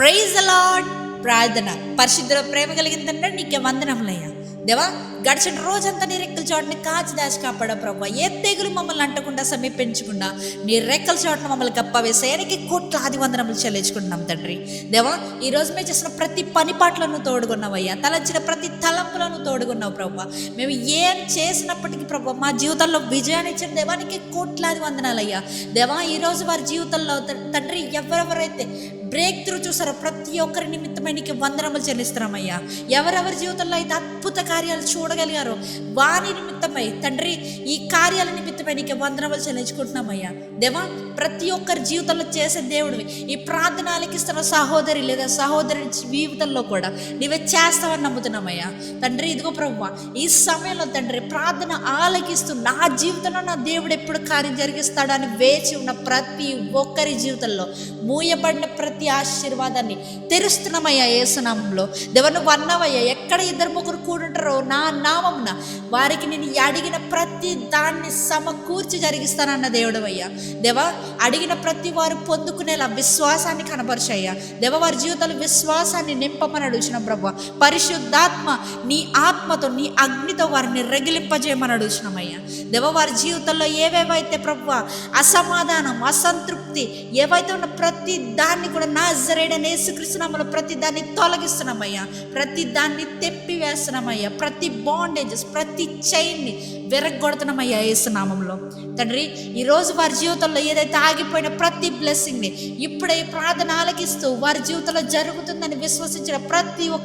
Praise అలాడ్ ప్రార్థన. పరిశుద్ధ ప్రేమ కలిగిన తండ్రి నీకే వందనములయ్యా. దేవా గడిచిన రోజంతా నీ రెక్కల చోటని కాచి దాచి కాపాడా ప్రభు. ఏ తెగులు మమ్మల్ని అంటకుండా సమీపించకుండా నీ రెక్కల చోటను మమ్మల్ని కప్పవేసేయడానికి కోట్లాది వందనములు చెల్లించుకుంటున్నాం తండ్రి. దేవా ఈ రోజు మేము చేసిన ప్రతి పని పాటలను తోడుకున్నావయ్యా తలంచిన ప్రతి తలంపులను తోడుకున్నావు ప్రభు. మేము ఏం చేసినప్పటికీ ప్రభు మా జీవితంలో విజయాన్ని ఇచ్చిన దేవానికి కోట్లాది వందనాలయ్యా. దేవా ఈ రోజు వారి జీవితంలో తండ్రి ఎవరెవరైతే బ్రేక్ త్రూ చూసారో? ప్రతి ఒక్కరి నిమిత్తమై నీకు వందనములు చెల్లిస్తున్నామయ్యా. ఎవరెవరి జీవితంలో అయితే అద్భుత కార్యాలు చూడగలిగారో వారి నిమిత్తమై తండ్రి ఈ కార్యాల నిమిత్తమై నీకు వందనములు చెల్లించుకుంటున్నామయ్యా. దేవా ప్రతి ఒక్కరి జీవితంలో చేసే దేవుడివి. ఈ ప్రార్థన ఆలకిస్తున్న సహోదరి లేదా సహోదరి జీవితంలో కూడా నీవే చేస్తావని నమ్ముతున్నామయ్యా. తండ్రి ఇదిగో ప్రభు ఈ సమయంలో తండ్రి ప్రార్థన ఆలకిస్తూ నా జీవితంలో నా దేవుడు ఎప్పుడు కార్యం జరిగిస్తాడని వేచి ఉన్న ప్రతి ఒక్కరి జీవితంలో మూయబడిన ప్రతి ఆశీర్వాదాన్ని తెరుస్తున్నామయ్యా ఏసునామంలో దేవ నువ్వు అన్నావయ్యా ఎక్కడ ఇద్దరు ముగ్గురు కూడుంటారో నా నామమున వారికి నేను అడిగిన ప్రతి దాన్ని సమకూర్చి జరిగిస్తానన్న దేవుడు అయ్యా దేవా అడిగిన ప్రతి వారు పొందుకునేలా విశ్వాసాన్ని కనపరిచయ్యా దేవ వారి జీవితంలో విశ్వాసాన్ని నింపమని అడుగుచిన ప్రభు. పరిశుద్ధాత్మ నీ ఆత్మతో నీ అగ్నితో వారిని రగిలింపజేయమని అడుగుతున్నామయ్యా దేవ వారి జీవితంలో ఏవేవైతే ప్రభు అసమాధానం అసంతృప్తి ఏవైతే ఉన్న ప్రతి దాన్ని కూడా నాజరేడని జరేడని ప్రతి దాన్ని తొలగిస్తున్నామయ్యా. ప్రతి దాన్ని తెప్పివేస్తున్నామయ్యా. ప్రతి బాండేజెస్ ప్రతి చైన్ని విరగొడుతున్నామయ్యా యేసునామంలో తండ్రి ఈరోజు వారి జీవితంలో ఏదైతే ఆగిపోయిన ప్రతి బ్లెస్సింగ్ని ఇప్పుడే ఈ ప్రార్థన ఆలకిస్తూ వారి జీవితంలో జరుగుతుందని విశ్వసించిన ప్రతి ఒక్క